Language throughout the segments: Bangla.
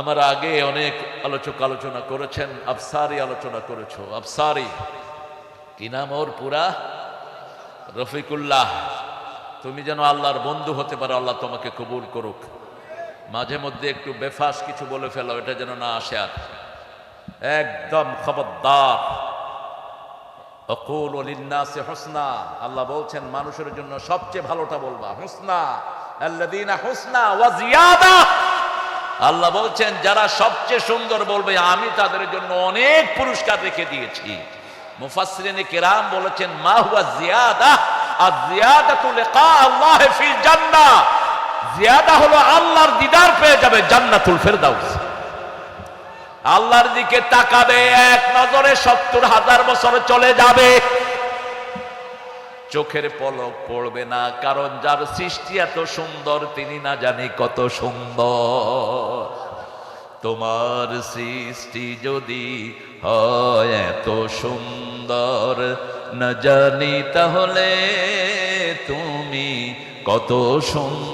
আমার আগে অনেক আলোচক আলোচনা করেছেন, আফসারি আলোচনা করেছ। আফসারি, কি নাম ওর পুরা? রফিকুল্লাহ, তুমি যেন আল্লাহর বন্ধু হতে পারো, আল্লাহ তোমাকে কবুল করুক। মাঝে মধ্যে একটু বেফাস কিছু বলে ফেলো, এটা যেন না আসে আর। একদম খবরদার। অকুল লিন্নাসে হোসনা, আল্লাহ বলছেন, মানুষের জন্য সবচেয়ে ভালোটা বলবা, হোসনা আল্লাদিনা হোসনা ওয়া জিয়াদা আল্লাহ বলছেন, যারা সবচেয়ে সুন্দর বলবে, আমি তাদের জন্য অনেক পুরস্কার রেখে দিয়েছি। মুফাসসিরিনে কেরাম বলেছেন, মা হুয়া জিয়াদা, আর জিয়াদাতু লিকা আল্লাহ ফিল জান্নাহ। জিয়াদা হলো আল্লাহর দিদার পেয়ে যাবে জান্নাতুল ফেরদাউস। আল্লাহর দিকে তাকাবে, এক নজরে সত্তর হাজার বছর চলে যাবে। চোখের পলক পড়বে না, কারণ যার সৃষ্টি এত সুন্দর, তিনি না জানি কত সুন্দর। তোমার সৃষ্টি যদি হয় এত সুন্দর, না জানি তাহলে তুমি কত সুন্দর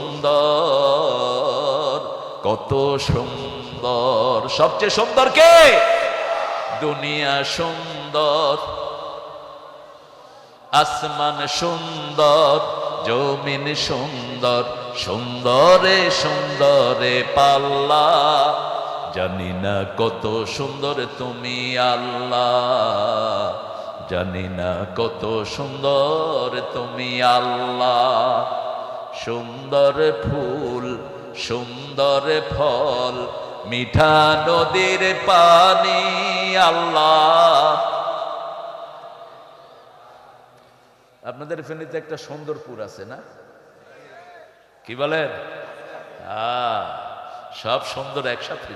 কত সুন্দর। সবচেয়ে সুন্দর কে? দুনিয়া সুন্দর। আসমান সুন্দর, জমিন সুন্দর, সুন্দরে সুন্দরে পাল্লা। জানি না কত সুন্দর তুমি আল্লাহ। জানি না কত সুন্দর তুমি আল্লাহ। সুন্দর ফুল, সুন্দর ফল, মিঠা নদীর পানি আল্লাহ। আপনাদের ফেনীতে একটা সুন্দরপুর আছে না কি বলেন সব সুন্দর একসাথে।